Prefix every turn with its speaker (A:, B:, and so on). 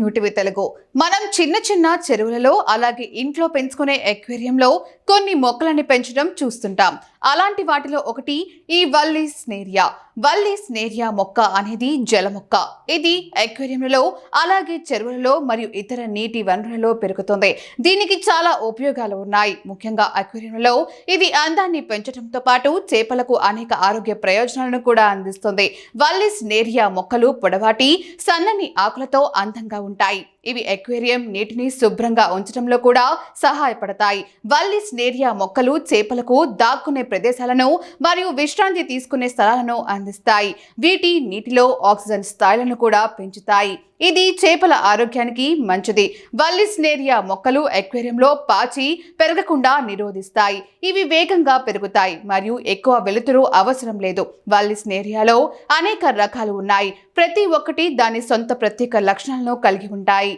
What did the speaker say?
A: New TV Telugu. మనం చిన్న చిన్న చెరువులలో అలాగే ఇంట్లో పెంచుకునే ఎక్వేరియంలో కొన్ని మొక్కలని పెంచడం చూస్తుంటాం. అలాంటి వాటిలో ఒకటి ఈ వల్లి స్నేరియా వల్లి స్నేరియా మొక్క అనేది జల మొక్క. ఇది అక్వేరియంలలో అలాగే చెరువులలో మరియు ఇతర నీటి వనరులలో పెరుగుతుంది. దీనికి చాలా ఉపయోగాలు ఉన్నాయి. ముఖ్యంగా అక్వేరియంలలో ఇది అందాన్ని పెంచడంతో పాటు చేపలకు అనేక ఆరోగ్య ప్రయోజనాలను కూడా అందిస్తుంది. వల్లిస్ నేరియా మొక్కలు పొడవాటి సన్నని ఆకులతో అందంగా ఉంటాయి. ఇవి అక్వేరియం నీటిని శుభ్రంగా ఉంచడంలో కూడా సహాయపడతాయి. వల్లిస్ నేరియా మొక్కలు చేపలకు దాక్కునే ప్రదేశాలను మరియు విశ్రాంతి తీసుకునే స్థలాలను అందిస్తాయి. వీటి నీటిలో ఆక్సిజన్ స్థాయిలను కూడా పెంచుతాయి. ఇది చేపల ఆరోగ్యానికి మంచిది. వల్లిస్నేరియా మొక్కలు ఎక్వేరియంలో పాచి పెరగకుండా నిరోధిస్తాయి. ఇవి వేగంగా పెరుగుతాయి మరియు ఎక్కువ వెలుతురు అవసరం లేదు. వల్లిస్నేరియాలో అనేక రకాలు ఉన్నాయి. ప్రతి ఒక్కటి దాని సొంత ప్రత్యేక లక్షణాలను కలిగి ఉంటాయి.